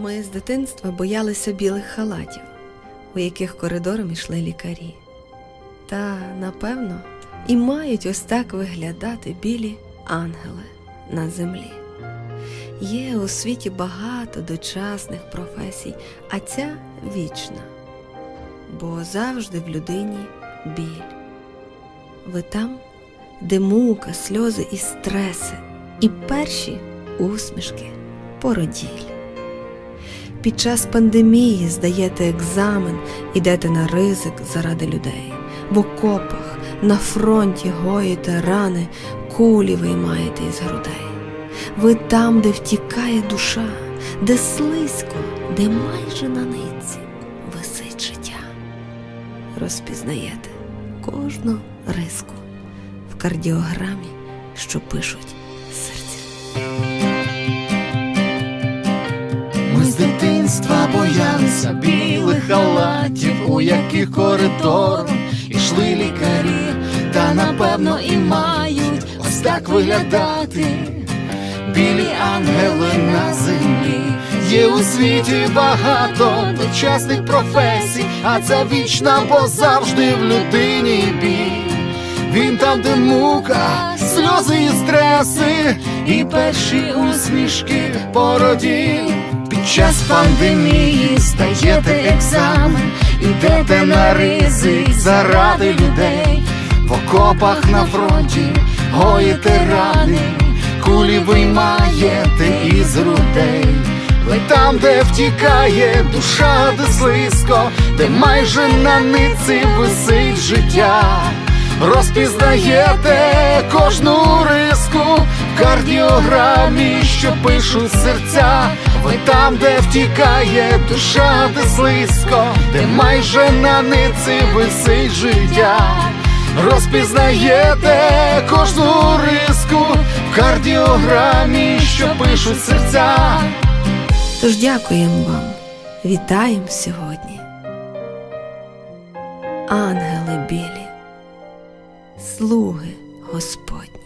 Ми з дитинства боялися білих халатів, у яких коридором йшли лікарі. Та, напевно, і мають ось так виглядати білі ангели на землі. Є у світі багато дочасних професій, а ця вічна, бо завжди в людині біль. Ви там, де мука, сльози і стреси, і перші усмішки породіль. Під час пандемії здаєте екзамен, ідете на ризик заради людей. В окопах, на фронті гоїте рани, кулі виймаєте із грудей. Ви там, де втікає душа, де слизько, де майже на ниці висить життя. Розпізнаєте кожну риску в кардіограмі, що пишуть серця. Ми з дитинства боялися білих халатів, у яких коридором ішли лікарі, та напевно і мають ось так виглядати. Білі ангели на землі. Є у світі багато дочасних професій, а це вічна, бо завжди в людині біль. Він там, де мука, сльози і стреси, і перші усмішки породіль. Час пандемії здаєте екзамен, ідете на ризик заради людей, в окопах на фронті гоїте рани, кулі виймаєте із грудей. Ви там, де втікає душа, де слизько, де майже на ниці висить життя. Розпізнаєте кожну риску кардіограмі, що пишуть серця. Ви там, де втікає душа, де слизько, де майже на ниці висить життя. Розпізнаєте кожну риску в кардіограмі, що пишуть серця. Тож дякуємо вам, вітаємо сьогодні. Ангели білі, слуги Господні.